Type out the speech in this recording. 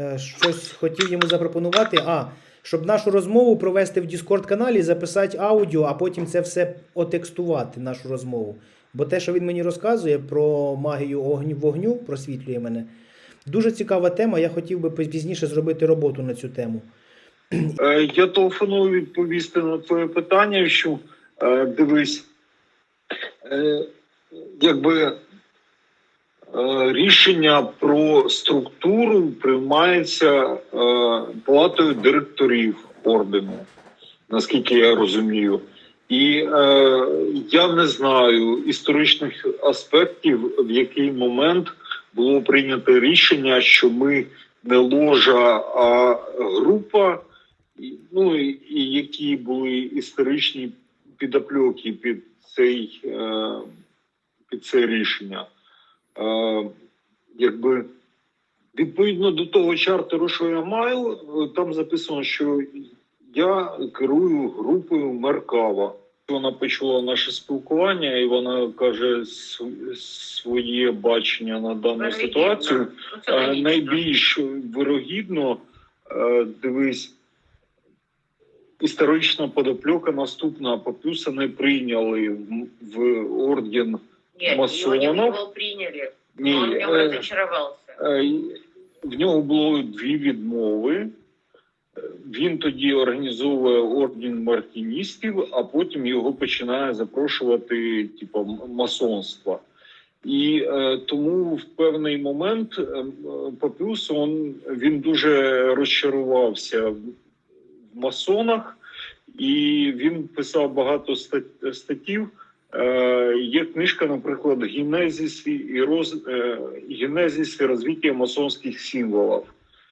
е, щось хотів йому запропонувати. А, щоб нашу розмову провести в Discord каналі, записати аудіо, а потім це все отекстувати, нашу розмову. Бо те, що він мені розказує про магію огню, вогню, просвітлює мене. Дуже цікава тема. Я хотів би пізніше зробити роботу на цю тему. Е, Я телефоную відповісти на твоє питання, що е, дивись, якби рішення про структуру приймається е, палатою директорів ордену, наскільки я розумію. І е, я не знаю історичних аспектів, в який момент було прийнято рішення, що ми не ложа, а група, і- ну і, і які були історичні підопльоки під цей, е, під це рішення. Е, якби відповідно до того чартеру, що я маю, е, там записано, що я керую групою Меркава. Вона почула наше спілкування, і вона каже своє бачення на дану Вирогідно. ситуацію. Ну, це Е, найбільш вирогідно, е, дивись, історична подопльока наступна. Папюса не прийняли в, орден. Нет, Ні, но он в нем е, е, в нього було дві відмови. Е, Він тоді організовує орден мартіністів, а потім його починає запрошувати, типу, масонство. І е, тому в певний момент е, Папюс он, він дуже розчарувався в в масонах, і він писав багато стат- статтів. Е, є книжка, наприклад, генезіс і роз, генезіс Генезис і розвиття масонських символів.